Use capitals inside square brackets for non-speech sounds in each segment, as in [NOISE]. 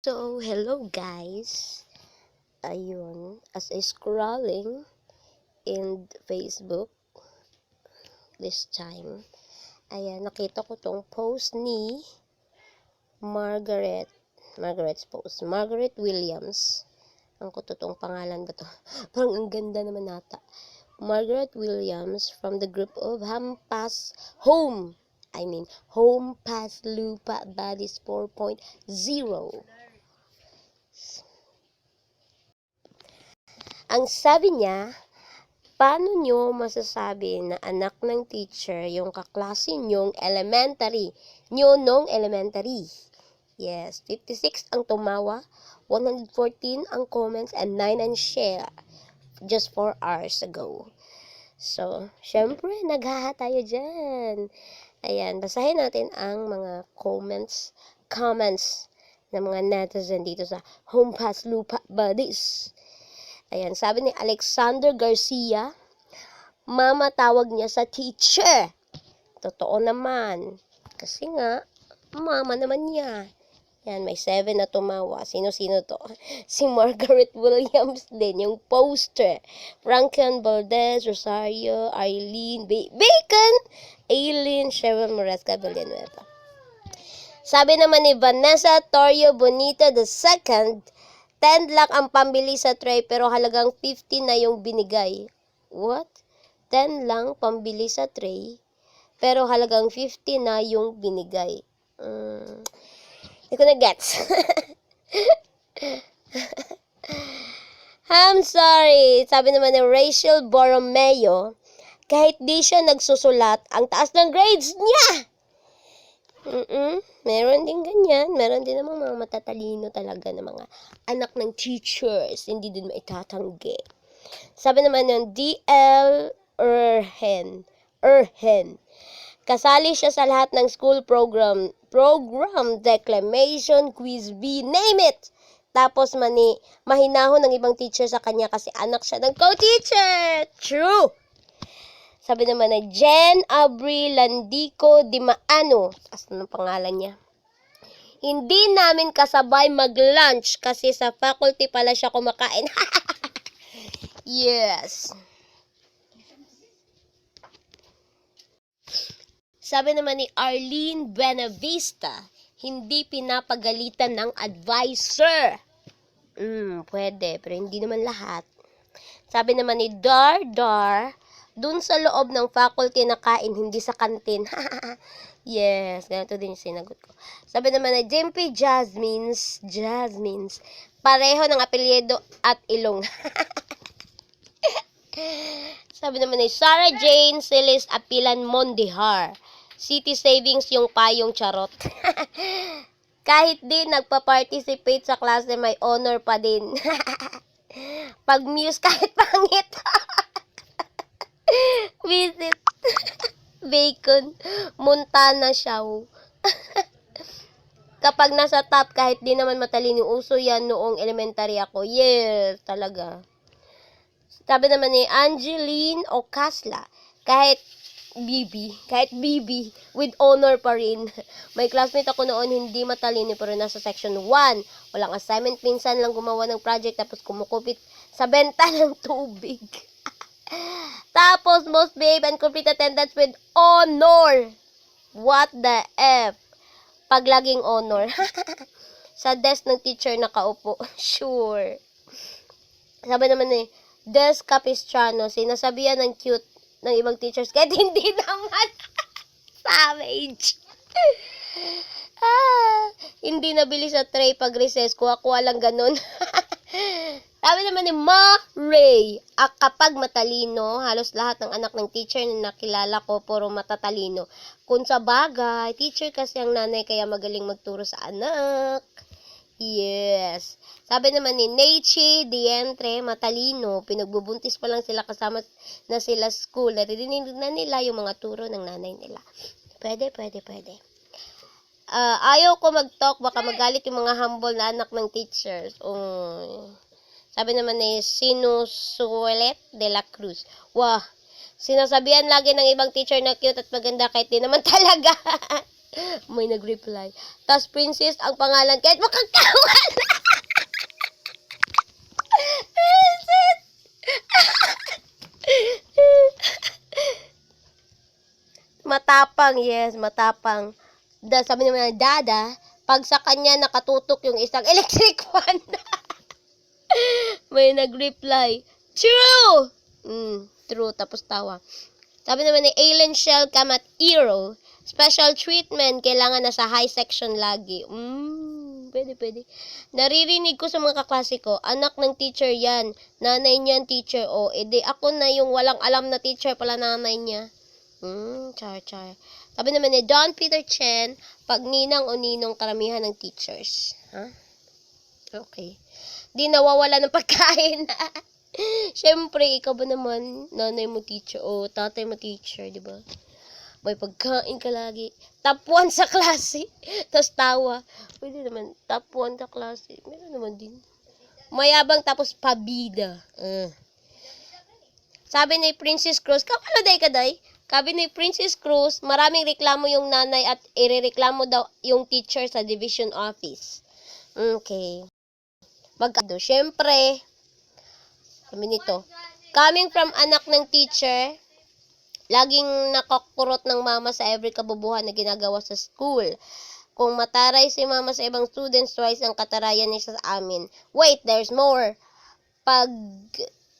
So, hello guys. Ayun, as I scrolling in Facebook this time, ayan, nakita ko tong post ni Margaret, Margaret's post, Margaret Williams. Ang ko totoong pangalan ba to? [LAUGHS] Parang ang ganda naman nata. Margaret Williams from the group of Hampas Home. I mean, Home Pass Lupa Buddies 4.0. Ang sabi niya, paano nyo masasabi na anak ng teacher yung kaklase nyong elementary, nyo nung elementary? Yes, 56 ang tumawa, 114 ang comments, and 9 ang share just 4 hours ago. So, syempre, naghaha tayo dyan. Ayan, basahin natin ang mga comments, comments ng mga netizen dito sa Home Pass Lupa Buddies. Ayan, sabi ni Alexander Garcia, mama tawag niya sa teacher. Totoo naman. Kasi nga, mama naman niya. Yan, may seven na tumawa. Sino-sino to? [LAUGHS] Si Margaret Williams din, yung poster. Franklin Valdez, Rosario, Eileen, Ba- Bacon, Aileen, Cheryl Moresca Villanueva. Sabi naman ni Vanessa Torrio Bonita II, 10 lang ang pambili sa tray pero halagang 50 na yung binigay. What? 10 lang pambili sa tray pero halagang 50 na yung binigay. Mm, hindi ko na gets. [LAUGHS] I'm sorry. Sabi naman ni Rachel Borromeo, kahit di siya nagsusulat, ang taas ng grades niya. Mm-mm. Meron din ganyan. Meron din namang mga matatalino talaga ng mga anak ng teachers. Hindi din maitatanggi. Sabi naman ng DL Erhen. Erhen. Kasali siya sa lahat ng school program. Program, declamation, quiz bee, name it! Tapos mani, mahinahon ng ibang teacher sa kanya kasi anak siya ng co-teacher. True! Sabi naman na Jen Abri Landico Di Maano. Asan ang pangalan niya? Hindi namin kasabay mag-lunch kasi sa faculty pala siya kumakain. [LAUGHS] yes. Sabi naman ni Arlene Buenavista, hindi pinapagalitan ng advisor. Hmm, pwede, pero hindi naman lahat. Sabi naman ni Dar Dar, dun sa loob ng faculty na kain, hindi sa kantin. [LAUGHS] yes, ganito din yung sinagot ko. Sabi naman na Jimpy Jasmines, Jasmines, pareho ng apelyido at ilong. [LAUGHS] Sabi naman ni Sarah Jane Silis Apilan Mondihar, City Savings yung payong charot. [LAUGHS] Kahit di nagpa-participate sa klase, may honor pa din. Pag muse kahit pangit. [LAUGHS] Visit. Bacon. Montana Shaw. [LAUGHS] Kapag nasa top, kahit di naman matalino, uso yan noong elementary ako. Yes, talaga. Sabi naman ni Angeline Ocasla, kahit BB, kahit BB, with honor pa rin. [LAUGHS] May classmate ako noon, hindi matalino, pero nasa section 1. Walang assignment, minsan lang gumawa ng project, tapos kumukupit sa benta ng tubig. Tapos, most behave and complete attendance with honor. What the F? Pag laging honor. [LAUGHS] Sa desk ng teacher nakaupo. [LAUGHS] Sure. Sabi naman ni Des Capistrano, sinasabihan ng cute ng ibang teachers, kahit [LAUGHS] hindi naman. Savage. ah, hindi nabili sa tray pag recess. Kuha-kuha lang ganun. Sabi naman ni Ma Ray, ah, kapag matalino, halos lahat ng anak ng teacher na nakilala ko, puro matatalino. Kung sa bagay, teacher kasi ang nanay kaya magaling magturo sa anak. Yes. Sabi naman ni Nechi Dientre, matalino, pinagbubuntis pa lang sila kasama na sila school. Naririnig na nila yung mga turo ng nanay nila. Pwede, pwede, pwede. Ah, ayaw ko mag-talk, baka magalit yung mga humble na anak ng teachers. Oh. Sabi naman ni Sinusuelet de la Cruz. Wah, sinasabihan lagi ng ibang teacher na cute at maganda kahit di naman [LAUGHS] talaga. May nag-reply. Tapos princess ang pangalan kahit makakawan. [LAUGHS] princess! [LAUGHS] matapang, yes, matapang. Da, sabi naman dada, pag sa kanya nakatutok yung isang electric fan. May nag-reply, True! Mm, true, tapos tawa. Sabi naman ni Alien Shell Kamat Hero, special treatment, kailangan nasa high section lagi. Mm, pwede, pwede. Naririnig ko sa mga kaklase ko, anak ng teacher yan, nanay niyan teacher, o, oh, edi ako na yung walang alam na teacher pala nanay niya. Hmm, char, char. Sabi naman ni Don Peter Chen, pag ninang o ninong karamihan ng teachers. Ha? Okay. Di nawawala ng pagkain. [LAUGHS] Siyempre, ikaw ba naman, nanay mo teacher, o tatay mo teacher, di ba? May pagkain ka lagi. Top 1 sa klase. [LAUGHS] Tapos tawa. Pwede naman, top 1 sa klase. Meron naman din. Mayabang tapos pabida. Uh. Sabi ni Princess Cruz, kapaladay ka day? Sabi ni Princess Cruz, maraming reklamo yung nanay at irereklamo daw yung teacher sa division office. Okay. Magkado. Siyempre, sabi nito, coming from anak ng teacher, laging nakakurot ng mama sa every kabubuhan na ginagawa sa school. Kung mataray si mama sa ibang students, twice ang katarayan niya sa amin. Wait, there's more. Pag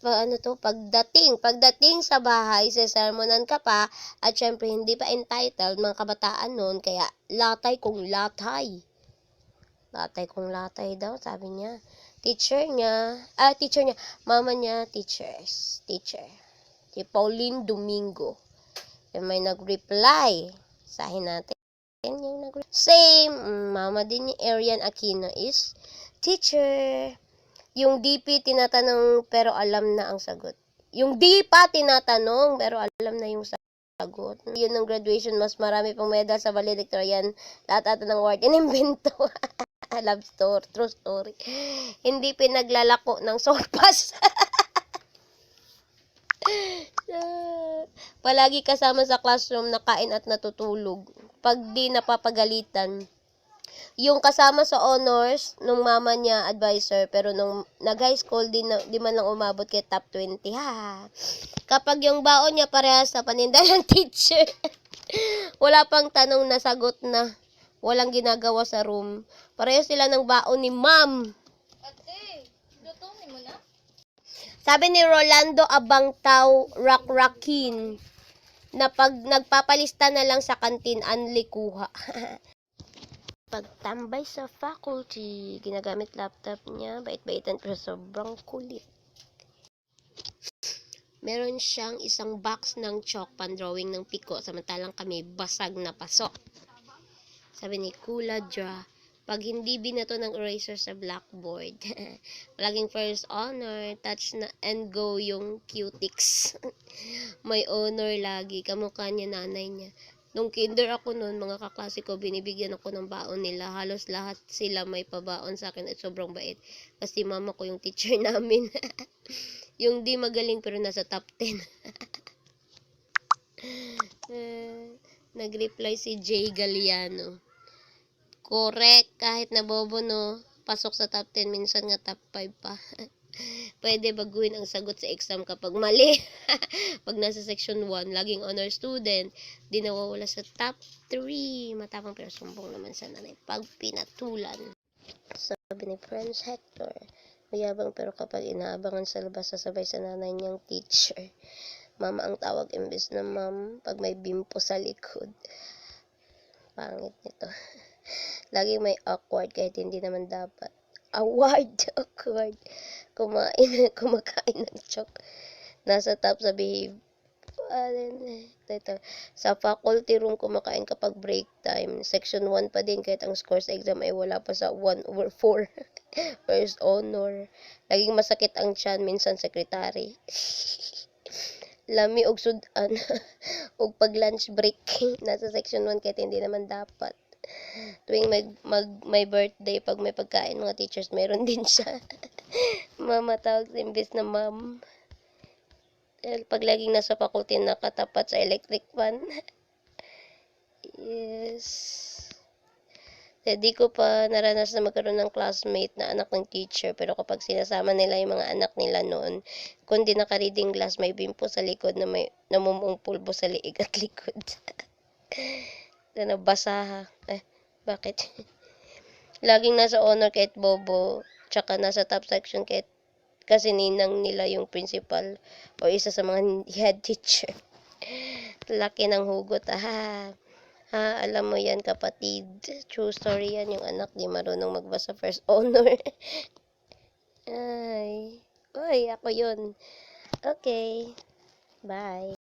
pa, ano to, pagdating, pagdating sa bahay, sesermonan ka pa, at syempre hindi pa entitled mga kabataan noon, kaya latay kung latay. Latay kung latay daw, sabi niya. Teacher niya, ah, teacher niya, mama niya, teachers, teacher. Si Pauline Domingo. Yung may nag-reply, sahin natin. Yung nag Same, mama din ni Arian Aquino is, teacher. Yung DP tinatanong pero alam na ang sagot. Yung D pa tinatanong pero alam na yung sagot. Yun ng graduation, mas marami pang medal sa valedictorian. Lahat ata ng award. Inimbento. [LAUGHS] [LAUGHS] Love story. True story. Hindi pinaglalako ng sopas. [LAUGHS] Palagi kasama sa classroom nakain at natutulog. Pag di napapagalitan, yung kasama sa honors nung mama niya advisor pero nung nag-high school din na, di man lang umabot kay top 20 ha. Kapag yung baon niya parehas sa paninda ng [LAUGHS] teacher. wala pang tanong na sagot na. Walang ginagawa sa room. Pareho sila ng baon ni ma'am. Ate, lutuin mo na. Sabi ni Rolando Abangtaw Rakrakin na pag nagpapalista na lang sa kantin, anli kuha. [LAUGHS] Pagtambay sa faculty, ginagamit laptop niya, bait-baitan pero sobrang kulit. Meron siyang isang box ng chalk pan-drawing ng piko, samantalang kami basag na pasok. Sabi ni Kula Dra, pag hindi binato ng eraser sa blackboard, [LAUGHS] palaging first honor, touch na and go yung cutics. [LAUGHS] May honor lagi, kamukha niya nanay niya. Nung kinder ako noon, mga kaklase ko, binibigyan ako ng baon nila. Halos lahat sila may pabaon sa akin at sobrang bait. Kasi mama ko yung teacher [LAUGHS] namin. yung di magaling pero nasa top 10. Eh, Nag-reply si Jay Galliano. Correct, kahit na bobo no, pasok sa top 10, minsan nga top 5 pa. [LAUGHS] Pwede baguhin ang sagot sa exam kapag mali. [LAUGHS] Pag nasa section 1, laging honor student, di nawawala sa top 3. Matapang pero sumbong naman sa nanay. Pag pinatulan. Sabi ni Franz Hector, mayabang pero kapag inaabangan sa labas, sasabay sa nanay niyang teacher. Mama ang tawag imbes na ma'am pag may bimpo sa likod. Pangit nito. [LAUGHS] Lagi may awkward kahit hindi naman dapat. Award, [LAUGHS] awkward. Kumain, [LAUGHS] kumakain ng chok. Nasa top sa behave. Ito, sa faculty room kumakain kapag break time. Section 1 pa din kahit ang scores sa exam ay wala pa sa 1 over 4. First honor. Laging masakit ang tiyan, minsan secretary. [LAUGHS] Lami og sudan. og pag lunch break. Nasa section 1 kahit hindi naman dapat tuwing mag, mag may birthday pag may pagkain mga teachers meron din siya [LAUGHS] mama tawag sa imbes na ma'am pag laging nasa faculty nakatapat sa electric fan [LAUGHS] Yes. Hindi ko pa naranas na magkaroon ng classmate na anak ng teacher. Pero kapag sinasama nila yung mga anak nila noon, kundi naka-reading glass, may bimpo sa likod na may namumong pulbo sa liig at likod. [LAUGHS] na nabasa. Eh, bakit? [LAUGHS] Laging nasa honor kahit bobo. Tsaka nasa top section kahit kasi ninang nila yung principal o isa sa mga [LAUGHS] head teacher. [LAUGHS] Laki ng hugot, ah. Alam mo yan kapatid. True story yan. Yung anak di marunong magbasa first honor. Ay. Uy, ako yun. Okay. Bye.